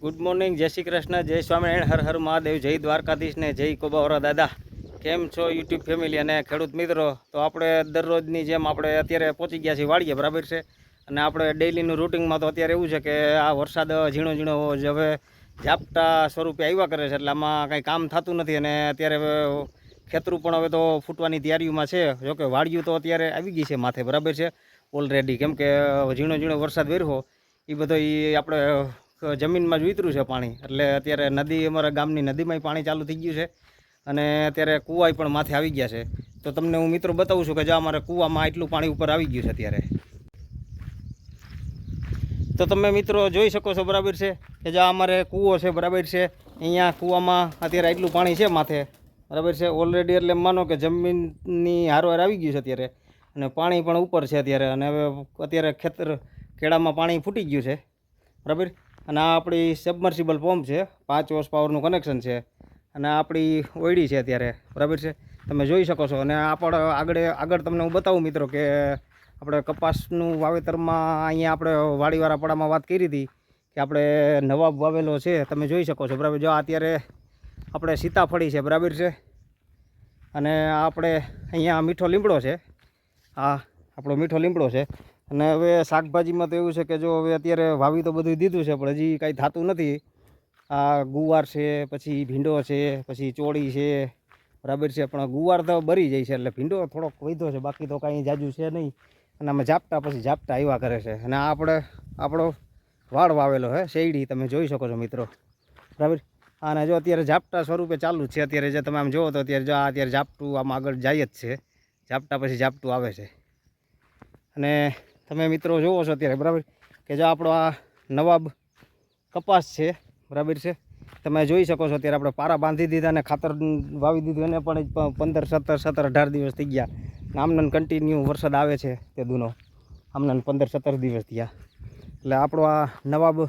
Good morning, જય શ્રી કૃષ્ણ, જય સ્વામિનારાયણ, હર હર મહાદેવ, જય દ્વારકાધીશ ને જય કોબાવરા દાદા. કેમ છો યુટ્યુબ ફેમિલી અને ખેડૂત મિત્રો? તો આપણે દરરોજની જેમ આપણે અત્યારે પહોંચી ગયા છીએ વાડીએ, બરાબર છે? અને આપણે ડેઈલીનું રૂટિંગમાં તો અત્યારે એવું છે કે આ વરસાદ ઝીણો ઝીણો હવે ઝાપટા સ્વરૂપે આવ્યા કરે છે, એટલે આમાં કાંઈ કામ થતું નથી અને અત્યારે ખેતરું પણ હવે તો ફૂટવાની તૈયારીઓમાં છે. જોકે વાડિયું તો અત્યારે આવી ગઈ છે માથે, બરાબર છે? ઓલરેડી કેમ કે ઝીણો ઝીણો વરસાદ વેરહો એ બધો એ આપણે જમીનમાં જ ઉતર્યું છે પાણી. એટલે અત્યારે નદી, અમારા ગામની નદીમાંય પાણી ચાલુ થઈ ગયું છે. અને અત્યારે કૂવાય પણ માથે આવી ગયા છે. તો તમને હું મિત્રો બતાવું છું કે જો અમારે કૂવામાં એટલું પાણી ઉપર આવી ગયું છે અત્યારે. તો તમે મિત્રો જોઈ શકો છો બરાબર છે કે જો અમારે કૂવો છે બરાબર છે. અહીંયા કૂવામાં અત્યારે એટલું પાણી છે માથે. બરાબર છે? ઓલરેડી એટલે માનો કે જમીનની હારવાર આવી ગયું છે અત્યારે. અને પાણી પણ ઉપર છે અત્યારે. અને હવે અત્યારે ખેતર કેળામાં પાણી ફૂટી ગયું છે. બરાબર? અને આ આપણી સબમર્સિબલ પંપ છે. પાંચ વર્ષ પાવરનું કનેક્શન છે. અને આપણી ઓયડી છે અત્યારે. બરાબર છે? તમે જોઈ શકો છો. અને આપણે આગળ આગળ તમને હું બતાવું મિત્રો કે આપણે કપાસનું વાવેતરમાં અહીંયા આપણે વાડીવાળા પડામાં વાત કરી હતી કે આપણે નવાબ વાવેલો છે. તમે જોઈ શકો છો. બરાબર? જો અત્યારે આપણે સીતાફળી છે. બરાબર છે? અને આપણે અહીંયા મીઠો લીમડો છે. આ આપણો મીઠો લીમડો છે. અને હવે શાકભાજીમાં તો એવું છે કે જો હવે અત્યારે વાવી તો બધું દીધું છે, પણ હજી કાંઈ થતું નથી. આ ગુવાર છે, પછી ભીંડો છે, પછી ચોળી છે, બરાબર છે, પણ ગુવાર તો બરી જાય છે, એટલે ભીંડો થોડોક વધ્યો છે, બાકી તો કાંઈ જાજુ છે નહીં. અને આમાં ઝાપટા પછી ઝાપટા આવ્યા કરે છે. અને આ આપણે, આપણો વાળ વાવેલો હે, શેરડી, તમે જોઈ શકો છો મિત્રો. બરાબર? અને જો અત્યારે ઝાપટા સ્વરૂપે ચાલુ જ છે, અત્યારે જે તમે આમ જુઓ તો અત્યારે જો આ અત્યારે ઝાપટું આમ આગળ જાય જ છે. ઝાપટા પછી ઝાપટું આવે છે. અને તમે મિત્રો જુઓ છો અત્યારે, બરાબર? કે જો આપણો આ નવાબ કપાસ છે, બરાબર છે? તમે જોઈ શકો છો અત્યારે આપણે પારા બાંધી દીધા અને ખાતર વાવી દીધું, એને પણ પંદર, સત્તર સત્તર, અઢાર દિવસ થઈ ગયા. ને આમને કન્ટિન્યુ વરસાદ આવે છે તે દૂનો. આમને પંદર, સત્તર દિવસ થયા. એટલે આપણો આ નવાબ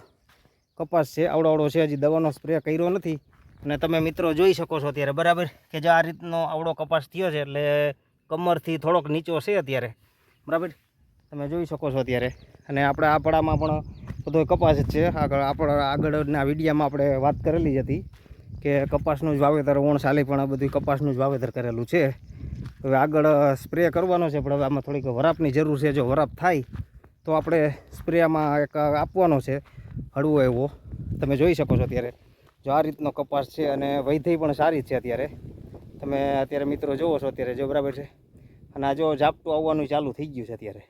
કપાસ છે આવડો આવડો છે, હજી દવાનો સ્પ્રે કર્યો નથી. અને તમે મિત્રો જોઈ શકો છો અત્યારે, બરાબર? કે જો આ રીતનો આવડો કપાસ થયો છે, એટલે કમરથી થોડોક નીચો છે અત્યારે. બરાબર? તમે જોઈ શકો છો અત્યારે. અને આપણે આ પડામાં પણ બધો કપાસ જ છે. આગળ આપણા આગળના વિડીયામાં આપણે વાત કરેલી જ હતી કે કપાસનું જ વાવેતર, ઓણ સાલી પણ આ બધું કપાસનું જ વાવેતર કરેલું છે. હવે આગળ સ્પ્રે કરવાનો છે, પણ હવે આમાં થોડીક વરાપની જરૂર છે. જો વરાપ થાય, તો આપણે સ્પ્રેમાં એક આપવાનો છે, હળવો એવો. તમે જોઈ શકો છો અત્યારે. જો આ રીતનો કપાસ છે અને વૈધઈ પણ સારી છે અત્યારે. તમે અત્યારે મિત્રો જુઓ છો, અત્યારે જો બરાબર છે. અને આ જો ઝાપટું આવવાનું ચાલુ થઈ ગયું છે અત્યારે.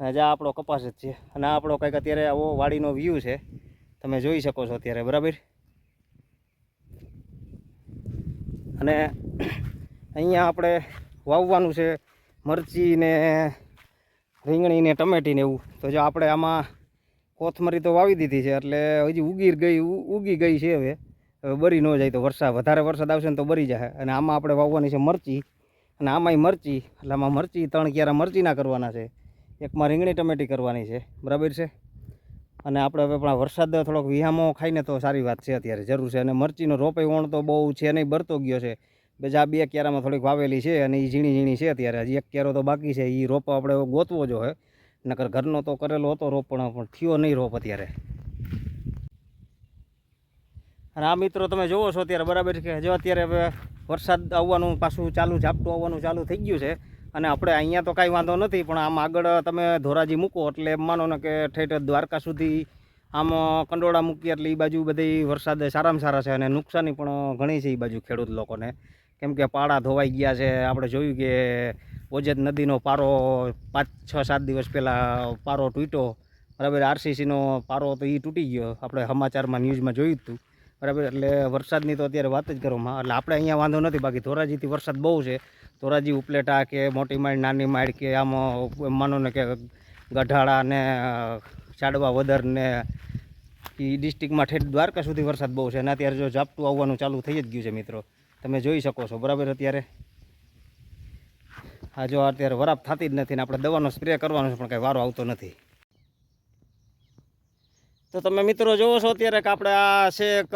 અને આ આપણો કપાસ જ છે. અને આ આપણો કંઈક અત્યારે આવો વાડીનો વ્યૂ છે. તમે જોઈ શકો છો અત્યારે, બરાબર? અને અહીંયા આપણે વાવવાનું છે મરચી ને રીંગણી ને ટમેટી ને એવું. તો જો આપણે આમાં કોથમરી તો વાવી દીધી છે, એટલે હજી ઉગી ગઈ ઉગી ગઈ છે હવે. હવે બરી ન જાય તો વરસાદ, વધારે વરસાદ આવશે ને તો બરી જાય અને આમાં આપણે વાવવાની છે મરચી. અને આમાંય મરચી, એટલે આમાં મરચી ત્રણ ક્યારા મરચીના કરવાના છે. એકમાં રીંગણી ટમેટી કરવાની છે. બરાબર છે? અને આપણે હવે પણ વરસાદ થોડોક વિહામો ખાઈને તો સારી વાત છે અત્યારે, જરૂર છે. અને મરચીનો રોપે વણ તો બહુ છે નહીં, બરતો ગયો છે. બીજા બે ક્યારામાં થોડીક વાવેલી છે અને એ ઝીણી ઝીણી છે અત્યારે. હજી એક ક્યારો તો બાકી છે. એ રોપ આપણે ગોતવો જો હે નકર ઘરનો તો કરેલો હતો રોપ પણ થયો નહીં રોપ અત્યારે. અને આ મિત્રો તમે જોવો છો અત્યારે બરાબર કે જો અત્યારે હવે વરસાદ આવવાનું, પાછું ચાલુ, ઝાપટું આવવાનું ચાલુ થઈ ગયું છે. અને આપણે અહીંયા તો કાંઈ વાંધો નથી, પણ આમ આગળ તમે ધોરાજી મૂકો એટલે એમ માનો ને કે ઠેઠ દ્વારકા સુધી આમ કંડોળા મૂકીએ એટલે એ બાજુ બધી વરસાદ સારામાં સારા છે અને નુકસાની પણ ઘણી છે એ બાજુ ખેડૂત લોકોને. કેમ કે પાડા ધોવાઈ ગયા છે, આપણે જોયું કે ઓજત નદીનો પારો પાંચ, છ, સાત દિવસ પહેલાં પારો તૂટ્યો. બરાબર, આરસીસીનો પારો તો એ તૂટી ગયો. આપણે સમાચારમાં, ન્યૂઝમાં જોયું હતું. બરાબર? એટલે વરસાદની તો અત્યારે વાત જ કરવામાં એટલે આપણે અહીંયા વાંધો નથી, બાકી ધોરાજીથી વરસાદ બહુ છે. ધોરાજી, ઉપલેટા કે મોટી માળ નાની માળ કે આમ માનો ને કે ગઢાળા ને ચાડવા, વદર ને એ ડિસ્ટ્રિક્ટમાં ઠેઠ દ્વારકા સુધી વરસાદ બહુ છે. અને અત્યારે જો ઝાપટું આવવાનું ચાલુ થઈ જ ગયું છે મિત્રો. તમે જોઈ શકો છો, બરાબર અત્યારે? આ જો અત્યારે વરાપ થતી જ નથી ને આપણે દવાનો સ્પ્રે કરવાનો છે, પણ કંઈ વારો આવતો નથી. તો તમે મિત્રો જોવો છો અત્યારે કે આપણે આ છે એક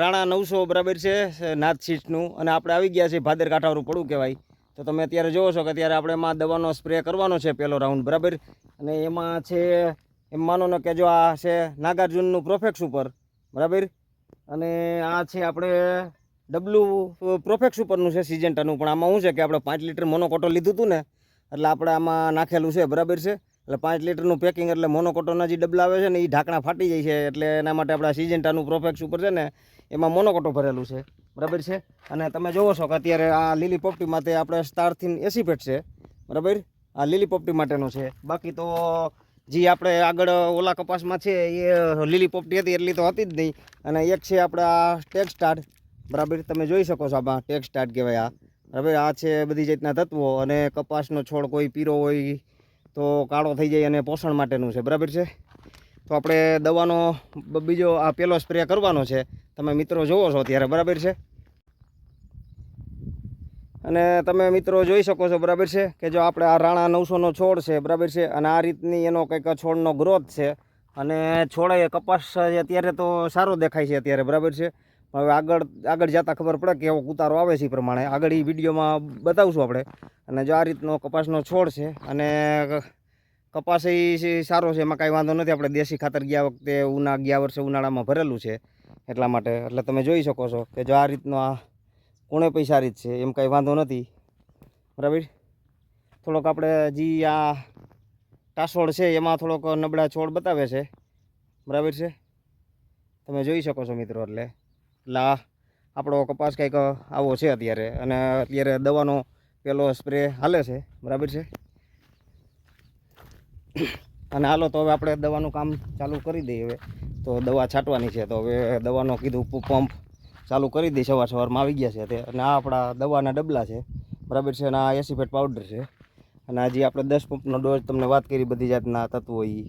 રાણા નવસો બરાબર છે નાથ સીટનું અને આપણે આવી ગયા છીએ ભાદર કાંઠાવાળું પડું કહેવાય. તો તમે અત્યારે જોવો છો કે અત્યારે આપણે એમાં દવાનો સ્પ્રે કરવાનો છે પહેલો રાઉન્ડ, બરાબર? અને એમાં છે, એમ માનો ને કે જો આ છે નાગાર્જુનનું પ્રોફેક્સ ઉપર, બરાબર? અને આ છે આપણે ડબલ્યુ પ્રોફેક્સ ઉપરનું છે સિજન્ટાનું. પણ આમાં શું છે કે આપણે પાંચ લીટર મોનોકોટો લીધું હતું ને, એટલે આપણે આમાં નાખેલું છે, બરાબર છે? એટલે પાંચ લીટરનું પેકિંગ એટલે મોનોકોટોના જે ડબલા આવે છે ને એ ઢાંકણા ફાટી જાય છે. એટલે એના માટે આપણા સિજન્ટાનું પ્રોફેક્સ ઉપર છે ને, એમાં મોનોકોટો ભરેલું છે. બરાબર છે? અને તમે જોવો છો કે અત્યારે આ લીલી પોપટી માટે આપણે સ્ટારથી એસી ફેટ છે. બરાબર? આ લીલી પોપટી માટેનું છે. બાકી તો જે આપણે આગળ ઓલા કપાસમાં છે, એ લીલી પોપટી હતી, એટલી તો હતી જ નહીં. અને એક છે આપણા ટેક્સ સ્ટાર્ટ બરાબર? તમે જોઈ શકો છો આમાં ટેક્સ સ્ટાર્ટ કહેવાય આ. બરાબર? આ છે બધી જાતના તત્વો અને કપાસનો છોડ કોઈ પીરો હોય તો કાળો થઈ જાય અને પોષણ માટેનું છે. બરાબર છે? તો આપણે દવાનો બીજો આ પહેલો સ્પ્રે કરવાનો છે. તમે મિત્રો જોવો છો ત્યારે બરાબર છે? અને તમે મિત્રો જોઈ શકો છો. બરાબર છે? કે જો આપણે આ રાણા નવસોનો છોડ છે. બરાબર છે? અને આ રીતની એનો કંઈક છોડનો ગ્રોથ છે. અને છોડ કપાસ અત્યારે તો સારો દેખાય છે અત્યારે. બરાબર છે? હવે આગળ આગળ જતાં ખબર પડે કે એવો ઉતારો આવે છે એ પ્રમાણે. આગળ એ વિડીયોમાં બતાવશું આપણે. અને જો આ રીતનો કપાસનો છોડ છે અને કપાસ એ સારો છે, એમાં કાંઈ વાંધો નથી. આપણે દેશી ખાતર ગયા વખતે ઉના ગયા વર્ષે ઉનાળામાં ભરેલું છે એટલા માટે. એટલે તમે જોઈ શકો છો કે જો આ રીતનો આ કોણે પૈસા રીત છે, એમ કાંઈ વાંધો નથી. બરાબર? થોડોક આપણે જે આ ટાસોડ છે, એમાં થોડોક નબળા છોડ બતાવે છે. બરાબર છે? તમે જોઈ શકો છો મિત્રો એટલે. એટલે આપણો કપાસ કંઈક આવો છે અત્યારે. અને અત્યારે દવાનો પેલો સ્પ્રે હાલે છે. બરાબર છે? અને હાલો, તો હવે આપણે દવાનું કામ ચાલુ કરી દઈએ હવે. તો દવા છાંટવાની છે. તો હવે દવાનો કીધું પંપ ચાલુ કરી દઈ સવાર સવારમાં આવી ગયા છે તે. અને આ આપણા દવાના ડબલા છે. બરાબર છે? અને આ એસીફેટ પાવડર છે. અને હજી આપણે દસ પંપનો ડોઝ તમને વાત કરી બધી જાતના તત્વો એ